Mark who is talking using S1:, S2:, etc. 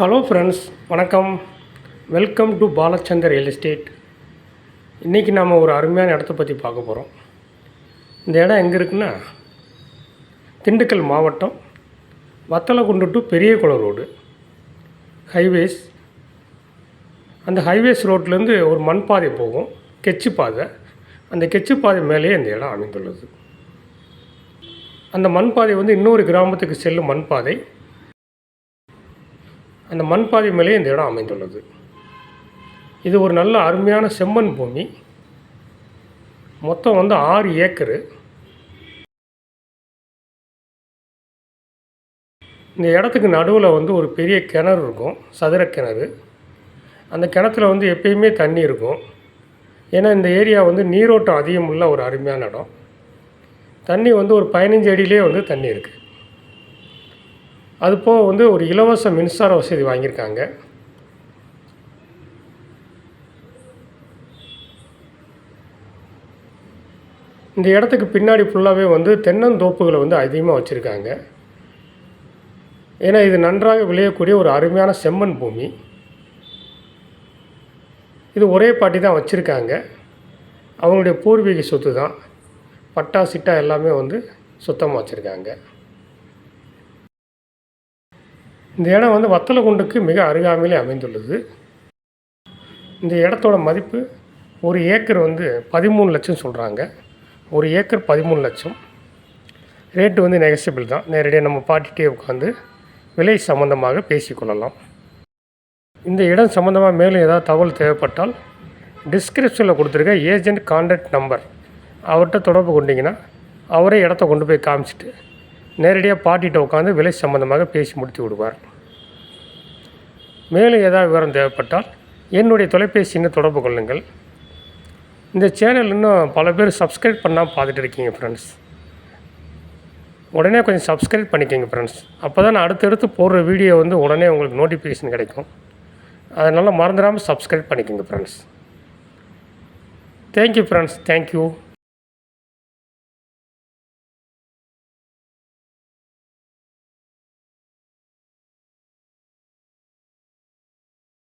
S1: Hello friends வணக்கம். Welcome to Balachandar real estate இன்றைக்கி நாம் ஒரு அருமையான இடத்த பற்றி பார்க்க போகிறோம் இந்த இடம் எங்கே இருக்குன்னா திண்டுக்கல் மாவட்டம் Vathalagundu to Periyakulam road highways அந்த ஹைவேஸ் ரோட்லேருந்து ஒரு மண் பாதை போகும். கெச்சு பாதை. அந்த கெச்சு பாதை மேலேயே இந்த இடம் அமைந்துள்ளது. அந்த மண் பாதை வந்து இன்னொரு கிராமத்துக்கு செல்லும் மண் பாதை அந்த மண் பாதை மேலே இந்த இடம் அமைந்துள்ளது. இது ஒரு நல்ல அருமையான செம்மண் பூமி. மொத்தம் வந்து ஆறு ஏக்கரு. இந்த இடத்துக்கு நடுவில் வந்து ஒரு பெரிய கிணறு இருக்கும் சதுர கிணறு. அந்த கிணத்துல வந்து எப்பயுமே தண்ணி இருக்கும். ஏன்னா இந்த ஏரியா வந்து நீரோட்டம் அதிகம் உள்ள ஒரு அருமையான இடம். தண்ணி வந்து ஒரு பதினஞ்சு அடியிலே வந்து தண்ணி இருக்குது அது போக வந்து ஒரு இலவச மின்சார வசதி வாங்கியிருக்காங்க. இந்த இடத்துக்கு பின்னாடி ஃபுல்லாகவே வந்து தென்னந்தோப்புகளை வந்து அதிகமாக வச்சுருக்காங்க. ஏன்னா இது நன்றாக விளையக்கூடிய ஒரு அருமையான செம்மண் பூமி. இது ஒரே பாட்டி தான் வச்சுருக்காங்க. அவங்களுடைய பூர்வீக சொத்து தான் பட்டா சிட்டா எல்லாமே வந்து சுத்தமாக வச்சுருக்காங்க. இந்த இடம் வந்து வத்தலகுண்டுக்கு மிக அருகாமையிலே அமைந்துள்ளது. இந்த இடத்தோட மதிப்பு ஒரு ஏக்கர் வந்து பதிமூணு லட்சம் சொல்கிறாங்க ஒரு ஏக்கர் பதிமூணு லட்சம். ரேட்டு வந்து நெகசிபிள் தான். நேரடியாக நம்ம பாட்டிகிட்டே உட்காந்து விலை சம்மந்தமாக பேசிக்கொள்ளலாம். இந்த இடம் சம்மந்தமாக மேலும் ஏதாவது தகவல் தேவைப்பட்டால் டிஸ்கிரிப்ஷனில் கொடுத்துருக்க ஏஜென்ட் கான்டாக்ட் நம்பர் அவர்கிட்ட தொடர்பு கொண்டீங்கன்னா அவரே இடத்த கொண்டு போய் காமிச்சிட்டு நேரடியாக பாட்டிகிட்ட உட்காந்து விலை சம்மந்தமாக பேசி முடித்து விடுவார். மேலும் ஏதாவது விவரம் தேவைப்பட்டால் என்னுடைய தொலைபேசின்னு தொடர்பு கொள்ளுங்கள். இந்த சேனல் இன்னும் பல பேர் சப்ஸ்கிரைப் பண்ணாமல் பார்த்துட்டு இருக்கீங்க ஃப்ரெண்ட்ஸ் உடனே கொஞ்சம் சப்ஸ்கிரைப் பண்ணிக்கோங்க ஃப்ரெண்ட்ஸ் அப்போ தான் நான் அடுத்தடுத்து போடுற வீடியோ வந்து உடனே உங்களுக்கு நோட்டிஃபிகேஷன் கிடைக்கும். அதனால் மறந்துடாமல் சப்ஸ்கிரைப் பண்ணிக்கோங்க ஃப்ரெண்ட்ஸ் தேங்க்யூ ஃப்ரெண்ட்ஸ் தேங்க்யூ